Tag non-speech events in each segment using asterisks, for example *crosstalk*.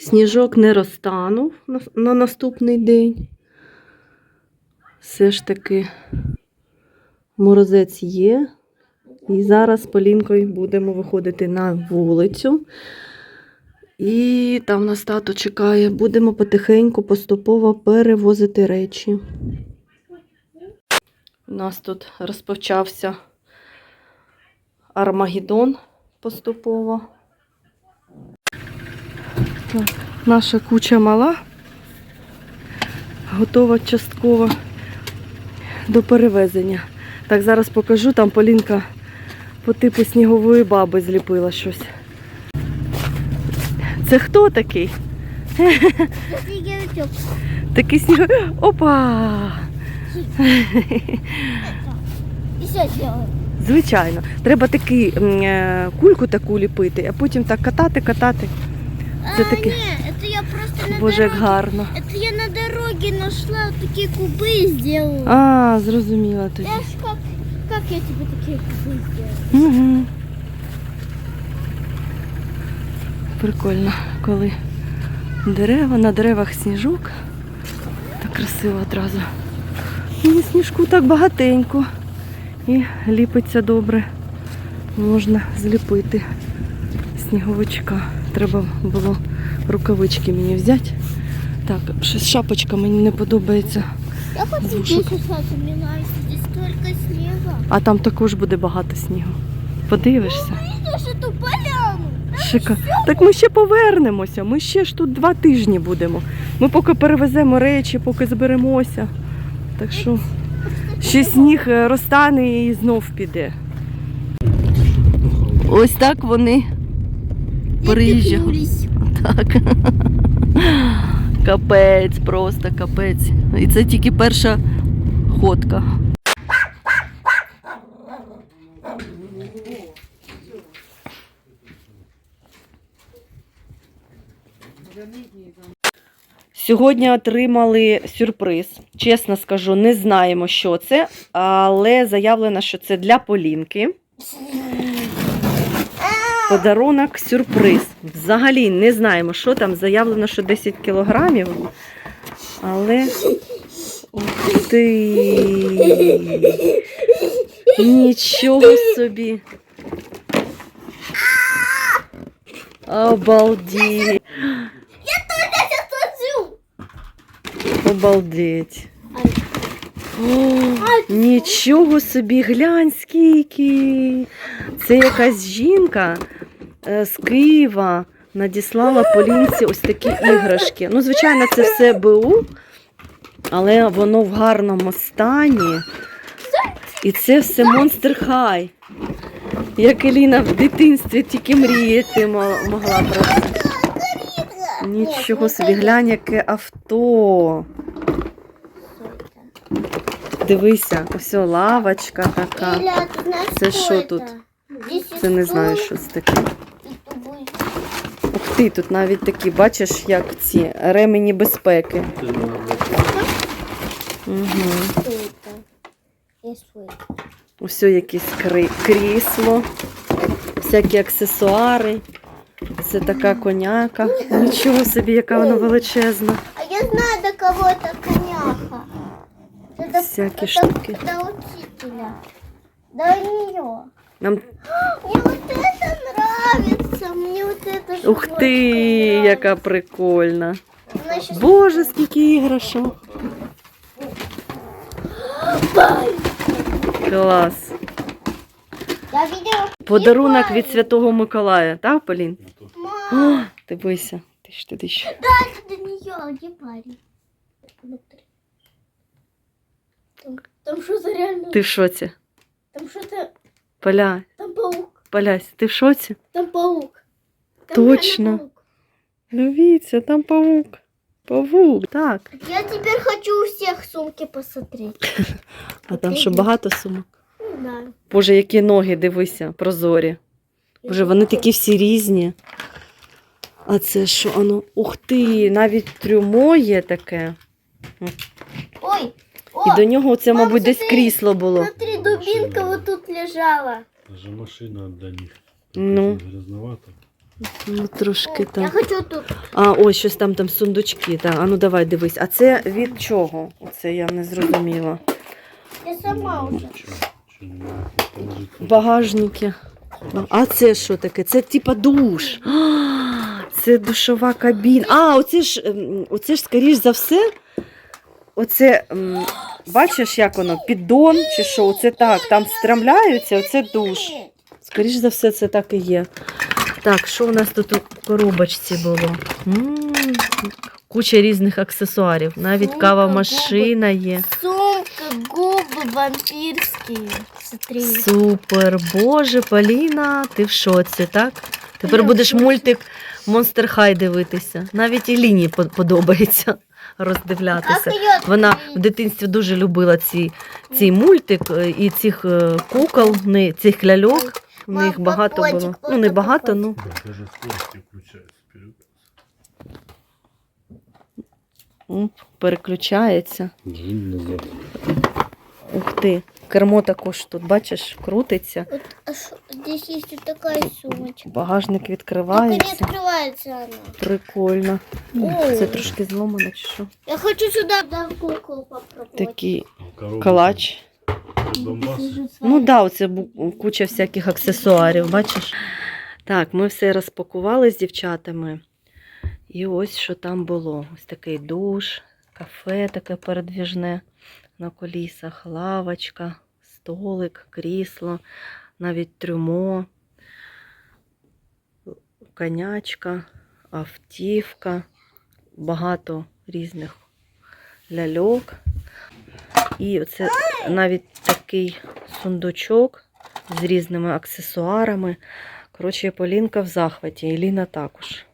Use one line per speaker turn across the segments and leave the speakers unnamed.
Сніжок не розтанув на, на наступний день. Все ж таки морозець є. І зараз Полінкою будемо виходити на вулицю. І там нас тато чекає. Будемо потихеньку, поступово перевозити речі. У нас тут розпочався Армагеддон поступово. Наша куча мала, готова частково до перевезення. Так, зараз покажу, там Полінка по типу снігової баби зліпила щось. Це хто такий? *laughs* Такий сніговий. Опа! Звичайно. Треба таки м, е, кульку таку ліпити, а потім так катати, катати.
А,
Это таки-
не, это я просто на
Боже, як
дороге.
гарно.
Это я на дороге нашла такие кубы и сделала.
А, зрозуміла тоді.
Я ж как, как я тебе такие кубы сделала?
Угу. Прикольно, коли дерева, на деревах сніжок. Так красиво одразу. І сніжку так багатенько. І ліпиться добре. Можна зліпити сніговичка. Треба було рукавички мені взяти. Так, щось шапочка мені не подобається.
Я хочу здесь остаться, мне нравится, здесь столько снега.
А там також буде багато снігу. Подивишся.
Видишь эту поляну?
Шика. Так ми ще повернемося. Ми ще ж тут два тижні будемо. Ми поки перевеземо речі, поки зберемося. Так що ще сніг е, розтане і знов піде. Ось так вони приїжджали. Так. *laughs* Капець, просто капець. І це тільки перша ходка. Сьогодні отримали сюрприз. Чесно скажу, не знаємо, що це, але заявлено, що це для Полінки. Подарунок сюрприз. Взагалі не знаємо, що там. Заявлено, що 10 кілограмів. Але. Ух ти! Нічого собі. Обалдеть. Обалдеть. О, нічого собі, глянь скільки. Це якась жінка з Києва надіслала Полінці ось такі іграшки. Ну, звичайно, це все БУ, але воно в гарному стані. І це все Monster High. Як Еліна в дитинстві тільки мріяти могла про це. Нічого собі, глянь, яке авто. Дивися, ось лавочка така. Це що тут? Це не знаю, що це таке.
и тубы.
Ух ти, тут навіть такі, бачиш, як ці ремені безпеки. Угу.
Что это? Я свой.
Ось якесь кри- крісло, всякі аксесуари. Це така коняка. Нічого собі, яка вона величезна.
А я знаю, до кого это коняха. Это,
Всякие
это
штуки.
До учителя. До нее.
Нам...
Мне вот это нравится. Мне вот это
Ух ти, яка прикольна.
нравится. Щас-
Боже, скільки іграшок. Клас.
Я видела.
Подарунок від Святого Миколая, так, Полін?
Мам,
О, дивися. Ти ж ти ж.
это до нее. Где парень? Внутри. Там, там что-то реально.
Ти в шоці?
Там что-то.
Поля,
Там паук.
Полясь, ти в шоці?
Там паук. Там
Точно.
паук.
Дивіться, там павук. Павук, так.
Я теперь хочу у всех сумки посмотреть. *laughs*
А там що багато сумок?
Знаю.
Боже, які ноги, дивися, прозорі. Боже, вони такі всі різні. А це що? Ану, ух ти, навіть трюмо є таке.
Ой,
І до нього це, мабуть, десь крісло було.
смотри, дубинка вот тут лежала.
Даже машина для них.
Ну.
Грязновато.
Ну, трошки
Я
так.
хочу тут.
А, ось щось там там сундучки. Так. А ну давай дивись. А це від чого? Оце я не зрозуміла.
Я сама уже.
Багажники. А це що таке? Це типа душ. А, Це душова кабіна. А, оце ж, ем, оце ж, скоріш за все. Оце, бачиш, як воно? Піддон чи що? Оце так, там страмляються, оце душ. Скоріш за все, це так і є. Так, що у нас тут у коробочці було? м куча різних аксесуарів. Навіть
Сумка,
кава
губи.
машина є.
Сумка, вампирские. Смотри.
Супер, боже, Поліна, ти в шоці, так? Тепер
Я
будеш мультик Monster High дивитися. Навіть Іліні по- подобається роздивлятися. Вона в дитинстві дуже любила ці, цей мультик е, і цих е, кукол, цих ляльок. У них багато було. Ну, не багато, ну. Переключається. Ух ти. Кермо також тут, бачиш, крутиться,
Вот, а шо- здесь есть вот такая сумочка.
багажник
Только не
відкривається.
открывается она.
Прикольно.
О.
Це трошки зломано, чи що?
Я хочу сюда да, куклу попробовать.
Такий
Коробка
калач. Ну да, оце куча всяких аксесуарів, бачиш? Так, ми все розпакували з дівчатами. І ось що там було. Ось такий душ, кафе таке передвіжне на колісах, лавочка, столик, крісло, навіть трюмо, конячка, автівка, багато різних ляльок. І оце навіть такий сундучок з різними аксесуарами. Коротше, Полінка в захваті, і також.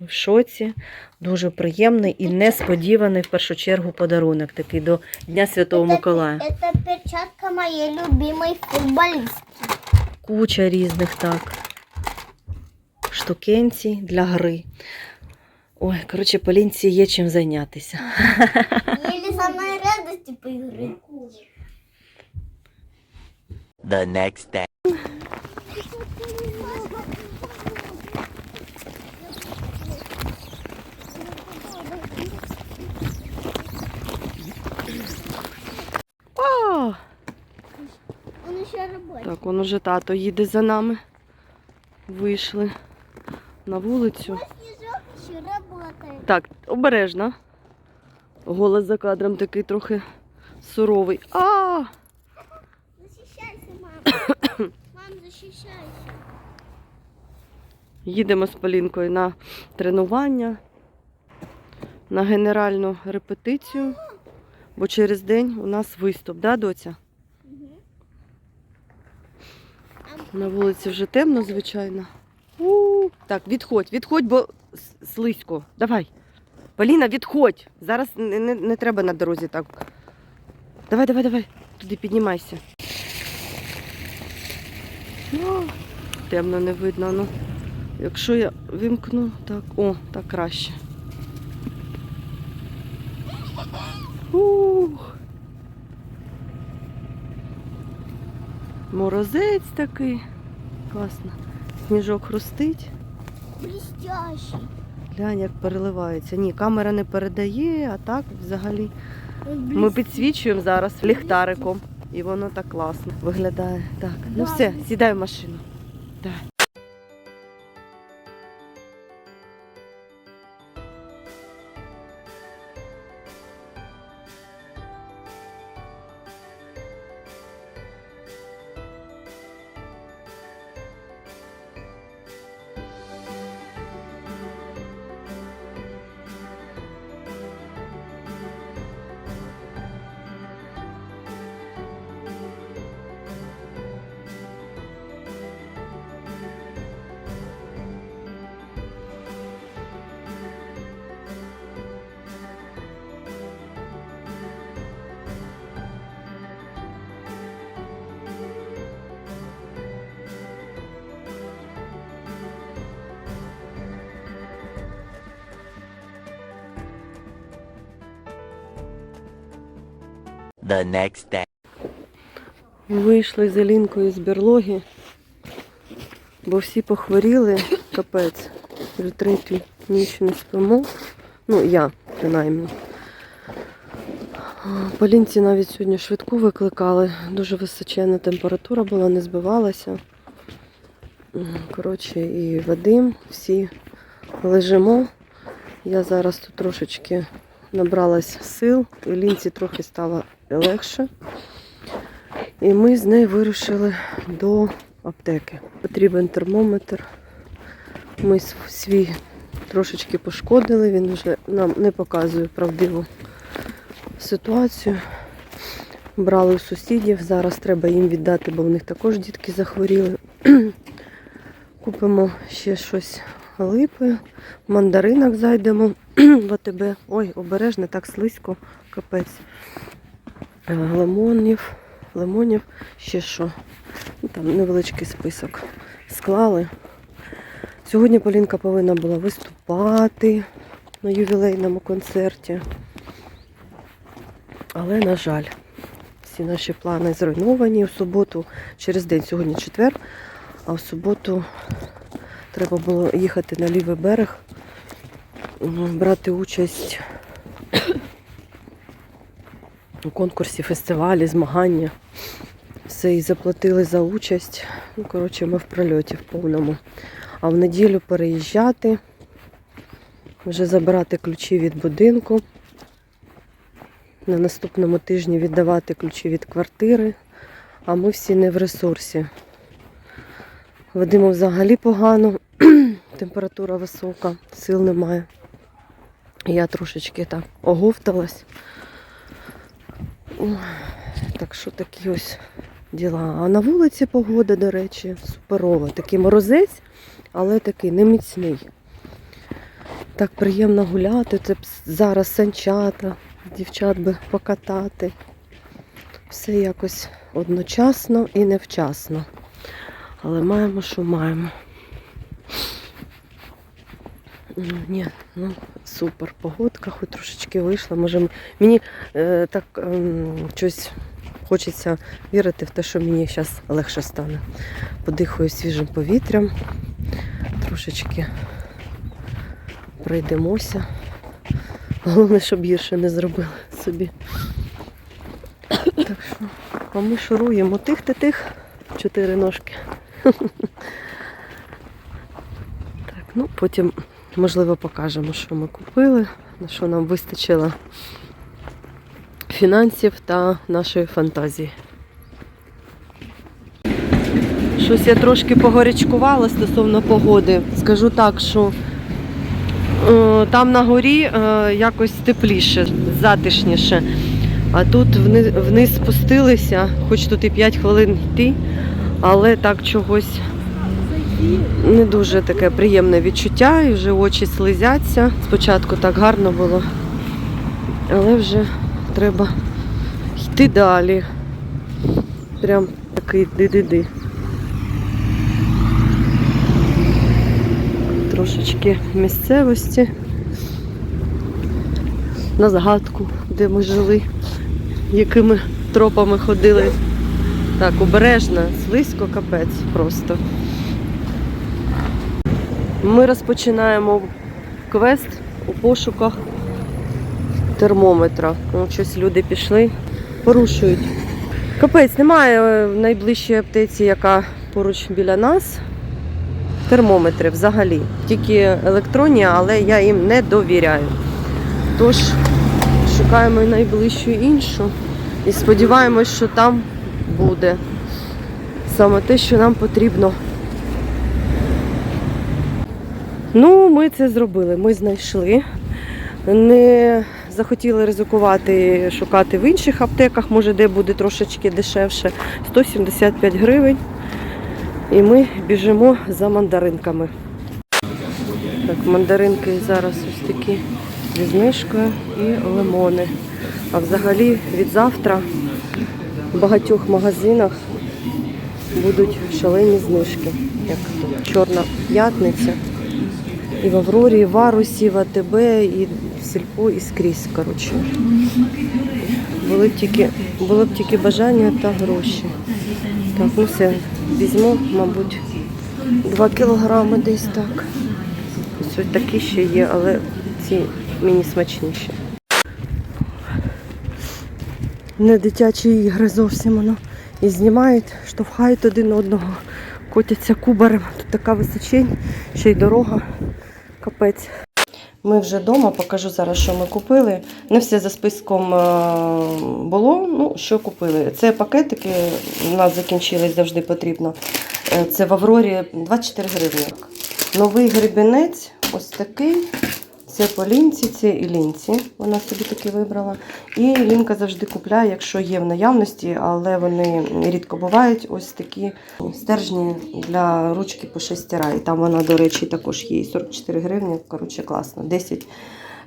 В шоці, дуже приємний і несподіваний в першу чергу подарунок такий до Дня Святого Миколая.
Это перчатка моей любимой футболистки.
Куча різних так. Штукенці для гри. Ой, коротше, Полінці є чим зайнятися.
Еле самой радости поиграть.
the next day.
О,
Он еще работает.
так, он уже тато їде за нами. Вийшли на вулицю. Так, обережно. Голос за кадром такий трохи суровий. А!
Защищайся, *coughs* мам. Мам, защищайся.
Їдемо з Полінкою на тренування, на генеральну репетицію, бо через день у нас виступ, да, доця? На вулиці вже темно, звичайно. у Так, відходь, відходь, бо слизько. Давай. Поліна, відходь. Зараз не, не, не треба на дорозі так. Давай, давай, давай. Туди піднімайся. О, темно не видно. Ну. Якщо я вимкну, так, о, так краще. Ух. Морозець такий. Класно. Сніжок хрустить.
Блестящий.
Глянь, як переливається. Ні, камера не передає, а так взагалі. Ми підсвічуємо зараз ліхтариком. І воно так класно виглядає. Так, ну все, сідай в машину. Давай.
The next day.
Вийшли з Алінкою з берлоги, бо всі похворіли. капець. Вже третю ніч не спимо. Ну, я, принаймні. Полінці навіть сьогодні швидку викликали. Дуже височенна температура була, не збивалася. Коротше, і Вадим, всі лежимо. Я зараз тут трошечки набралась сил, лінці трохи стало легше. І ми з нею вирушили до аптеки. Потрібен термометр. Ми свій трошечки пошкодили, він вже нам не показує правдиву ситуацію. Брали у сусідів, зараз треба їм віддати, бо в них також дітки захворіли. *clears throat* Купимо ще щось липи, мандаринок зайдемо *clears throat* в АТБ. Ой, обережно, так слизько, капець. Е, Лимонів, лимонів, ще що. Ну, Там невеличкий список склали. Сьогодні Полінка повинна була виступати на ювілейному концерті. Але, на жаль, всі наші плани зруйновані. В суботу, через день, сьогодні четвер, а в суботу треба було їхати на лівий берег, брати участь у конкурсі, фестивалі, змагання. Все і заплатили за участь. Ну, коротше, ми в прольоті в повному. А в неділю переїжджати, вже забирати ключі від будинку. На наступному тижні віддавати ключі від квартири, а ми всі не в ресурсі. Вадиму взагалі погано, *clears throat* температура висока, сил немає. Я трошечки так оговталась. Так що такі ось діла. А на вулиці погода, до речі, суперова. Такий морозець, але такий неміцний. Так приємно гуляти. Це зараз санчата, дівчат би покатати. Все якось одночасно і невчасно. Але маємо, що маємо. М, Ні, ну супер погодка, хоч трошечки вийшла. Може, мені е, так ем, щось хочеться вірити в те, що мені зараз легше стане. Подихаю свіжим повітрям, трошечки пройдемося. Головне, щоб гірше не зробили собі. Так що, а ми шуруємо тих-тих, чотири ножки. *laughs* Ну потім, можливо, покажемо, що ми купили, на що нам вистачило фінансів та нашої фантазії. Щось я трошки погорячкувала стосовно погоди. Скажу так, що е, там на горі е, якось тепліше, затишніше. А тут вниз спустилися, хоч тут і 5 хвилин йти, але так чогось не дуже таке приємне відчуття, і вже очі слизяться. Спочатку так гарно було, але вже треба йти далі. Прям такий ди-ди-ди. Трошечки місцевості. На згадку, де ми жили, якими тропами ходили. Так, обережно, слизько, капець просто. Ми розпочинаємо квест у пошуках термометра. О, щось люди пішли, порушують. Капець, немає е, в найближчій аптеці, яка поруч біля нас. Термометри взагалі. Тільки електронні, але я їм не довіряю. Тож шукаємо найближчу іншу і сподіваємось, що там буде саме те, що нам потрібно. Ну, ми це зробили. Ми знайшли. Не захотіли ризикувати шукати в інших аптеках, може, де буде трошечки дешевше. 175 гривень. І ми біжимо за мандаринками. Так, мандаринки зараз ось такі зі знижкою і лимони. А взагалі від завтра в багатьох магазинах будуть шалені знижки. Як Чорна п'ятниця. І в Аврорі, і в Арусі, і в АТБ, і в Сільпо, і скрізь. Коротше. Були б тільки, було б тільки бажання та гроші. Так, ну все, візьму, мабуть, 2 кілограми десь так. Ось такі ще є, але ці мені смачніші. Не дитячі ігри зовсім воно. І знімають, штовхають один одного, котяться кубарем. Тут така височень, ще й дорога. Капець. Ми вже вдома, покажу зараз, що ми купили. Не все за списком е, було. Ну, що купили? Це пакетики, у нас закінчились завжди потрібно. Е, Це в Аврорі 24 гривні. Новий грибінець ось такий. Це по лінці, це і лінці. Вона собі таки вибрала. І лінка завжди купляє, якщо є в наявності, але вони рідко бувають. Ось такі стержні для ручки по шестера. І там вона, до речі, також є. 44 гривні. Коротше, класно. 10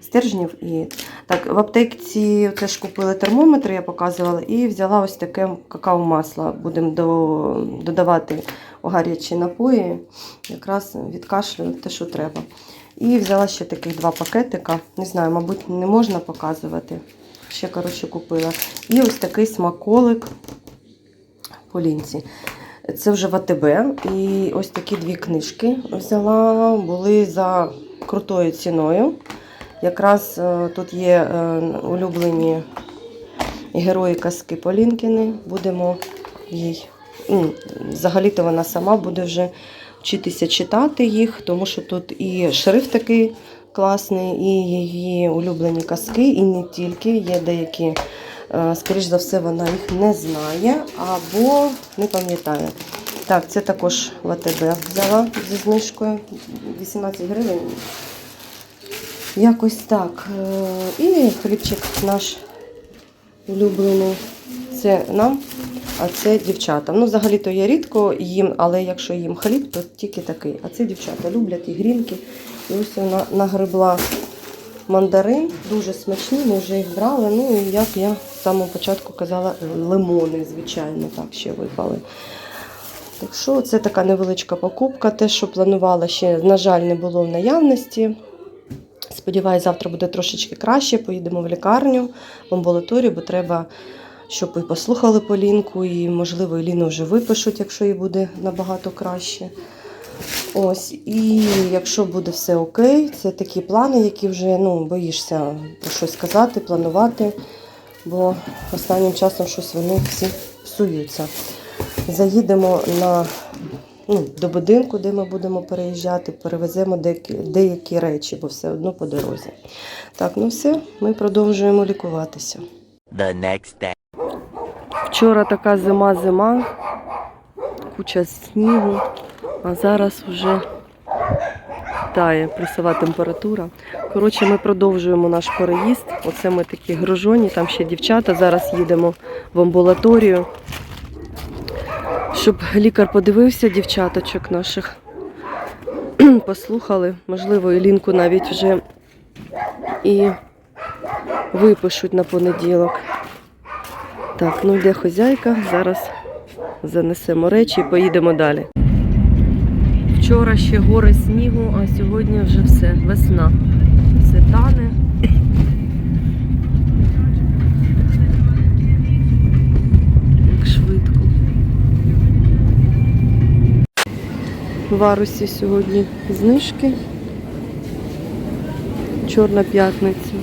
стержнів. І так, в аптеці теж купили термометр, я показувала, і взяла ось таке какао-масло. Будемо до, додавати у гарячі напої, якраз від кашлю те, що треба. І взяла ще таких два пакетика. Не знаю, мабуть, не можна показувати. Ще, коротше, купила. І ось такий смаколик по лінці. Це вже в АТБ. І ось такі дві книжки взяла, були за крутою ціною. Якраз е, тут є е, улюблені герої казки Полінкіни. Будемо їй. Взагалі-то вона сама буде вже вчитися читати їх, тому що тут і шрифт такий класний, і її улюблені казки, і не тільки. Є деякі, е, скоріш за все, вона їх не знає або не пам'ятає. Так, це також в АТБ взяла зі знижкою 18 гривень. Якось так. Е, І хлібчик наш улюблений. Це нам, а це дівчатам. Ну, взагалі-то я рідко їм, але якщо їм хліб, то тільки такий. А це дівчата люблять і грінки. І ось вона нагребла мандарин, дуже смачні, ми вже їх брали. Ну і як я з самого початку казала, лимони, звичайно, так ще випали. Так що це така невеличка покупка. Те, що планувала ще, на жаль, не було в наявності. Сподіваюсь, завтра буде трошечки краще. Поїдемо в лікарню, в амбулаторію, бо треба, щоб і послухали Полінку, і, можливо, і вже випишуть, якщо їй буде набагато краще. Ось, і якщо буде все окей, це такі плани, які вже ну, боїшся про щось сказати, планувати, бо останнім часом щось вони всі псуються. Заїдемо на, ну, до будинку, де ми будемо переїжджати, перевеземо деякі, деякі речі, бо все одно по дорозі. Так, ну все, ми продовжуємо лікуватися.
The next day.
Вчора така зима-зима, куча снігу, а зараз вже тає плюсова температура. Коротше, ми продовжуємо наш переїзд. Оце ми такі гружоні, там ще дівчата. Зараз їдемо в амбулаторію, щоб лікар подивився дівчаточок наших. *clears throat* Послухали, можливо, і лінку навіть вже і випишуть на понеділок. Так, ну йде хозяйка, зараз занесемо речі і поїдемо далі. Вчора ще гори снігу, а сьогодні вже все, весна. Все тане. Як швидко. В Варусі сьогодні знижки. Чорна п'ятниця.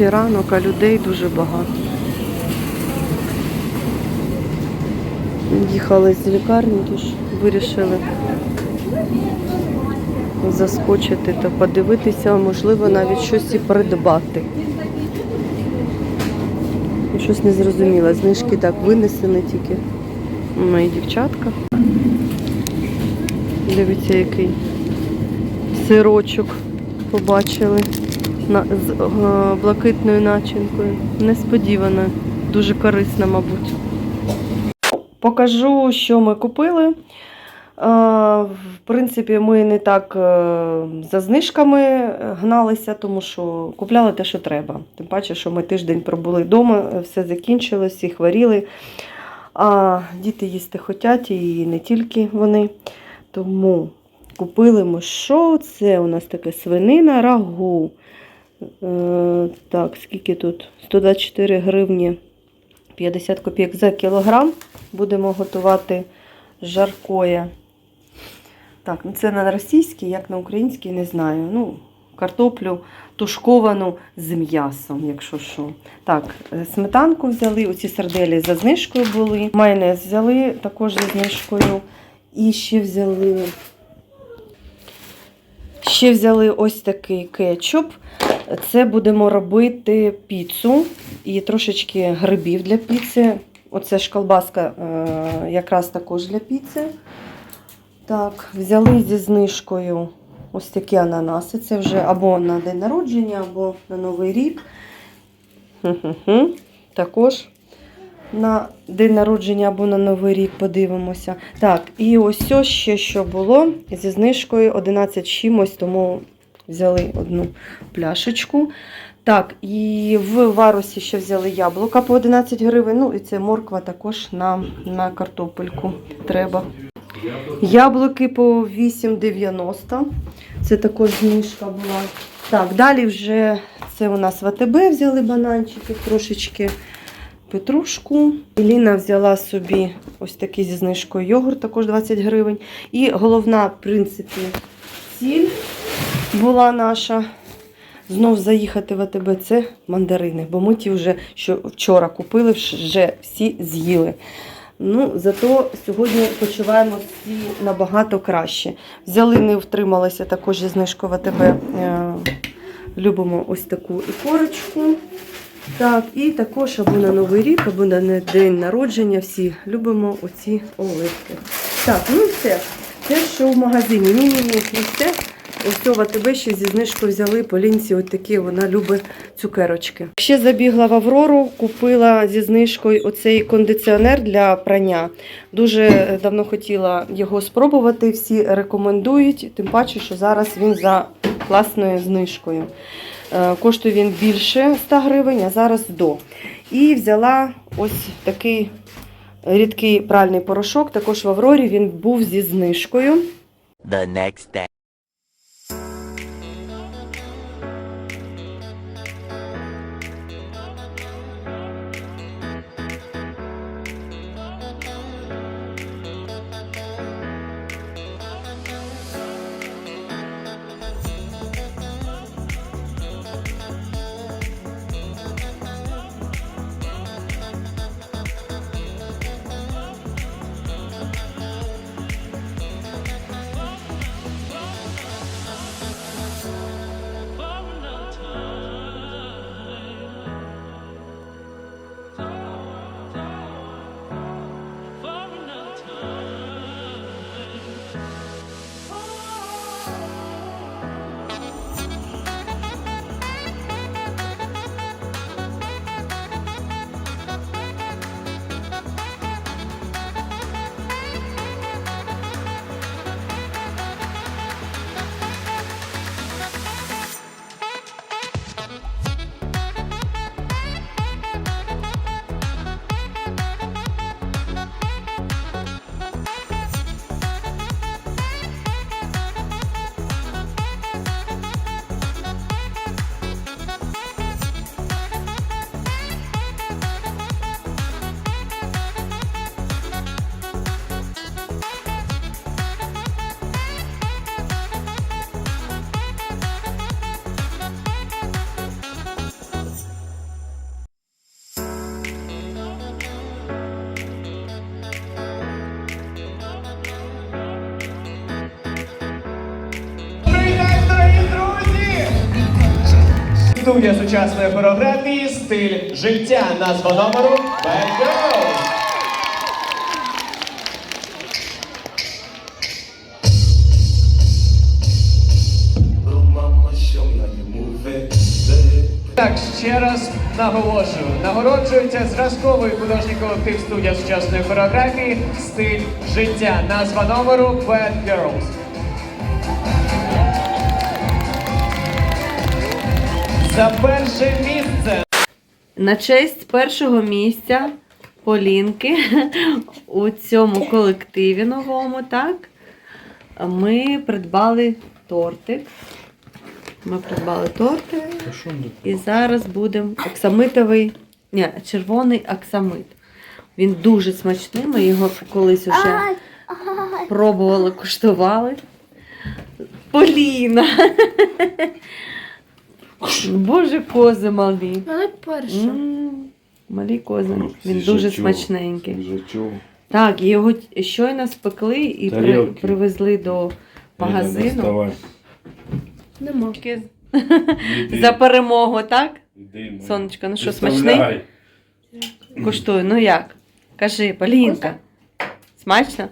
Ще ранок, а людей дуже багато. Їхали з лікарні, тож вирішили заскочити та подивитися, можливо, навіть щось і придбати. Щось не зрозуміло. Знижки так винесені тільки. Мої дівчатка. Дивіться, який сирочок побачили з е, блакитною начинкою. Несподівано, дуже корисно, мабуть. Покажу, що ми купили. Е, В принципі, ми не так е, за знижками гналися, тому що купляли те, що треба. Тим паче, що ми тиждень пробули вдома, все закінчилось, всі хворіли. А діти їсти хочуть і не тільки вони. Тому купили ми що? Це у нас таке свинина рагу. Е, так, скільки тут? 124 гривні 50 копійок за кілограм. Будемо готувати жаркоє. Так, ну це на російський, як на український, не знаю. Ну, картоплю тушковану з м'ясом, якщо що. Так, е, сметанку взяли, оці сарделі за знижкою були. Майонез взяли також за знижкою. І ще взяли. Ще взяли ось такий кетчуп. Це будемо робити піцу і трошечки грибів для піци. Оце ж колбаска е, якраз також для піци. Так, взяли зі знижкою ось такі ананаси. Це вже або на день народження, або на Новий рік. Також на день народження або на Новий рік подивимося. Так, і ось ще що було зі знижкою 11 чимось, тому взяли одну пляшечку. Так, і в варусі ще взяли яблука по 11 гривень. Ну, і це морква також на, на картопельку треба. Яблуки по 8,90. Це також знижка була. Так, далі вже це у нас в АТБ взяли бананчики трошечки петрушку. Еліна взяла собі ось такий зі знижкою йогурт, також 20 гривень. І головна, в принципі, ціль була наша. Знов заїхати в АТБ це мандарини, бо ми ті вже що вчора купили, вже всі з'їли. Ну, зато сьогодні почуваємо всі набагато краще. Взяли, не втрималися також зі знижкою в АТБ. Е, любимо ось таку ікорочку. Так, і також або на Новий рік, або на день народження всі любимо оці оливки. Так, ну і все. Те, що в магазині. Ні, ні, ні, не все. Ось в АТБ ще зі знижкою взяли полінці, от такі вона любить цукерочки. Ще забігла в Аврору, купила зі знижкою оцей кондиціонер для прання. Дуже давно хотіла його спробувати, всі рекомендують, тим паче, що зараз він за класною знижкою. Е, Коштує він більше 100 гривень, а зараз до. І взяла ось такий рідкий пральний порошок. Також в Аврорі він був зі знижкою.
The next day.
Студія сучасної хореографії Стиль життя. Назва номеру Bad Так, ще раз наголошую. Нагороджується зразковий художній колектив студія сучасної хореографії Стиль життя. Назва номеру Bad Girls. За перше місце
На честь першого місця Полінки *laughs* у цьому колективі новому, так? Ми придбали тортик. Ми придбали тортик. І зараз будемо оксамитовий Ні, червоний аксамит. Він дуже смачний. Ми його колись уже пробували, куштували. Поліна. *laughs* Боже, кози малі.
Але перша.
Малі кози. Він
Їжачок.
дуже смачненький. Так, його щойно спекли і при,
Тарілки.
привезли до магазину.
Нема. *laughs*
За перемогу, так?
Іди.
Сонечко, ну що, смачний? Куштую, ну як? Кажи, Полінка. Смачно?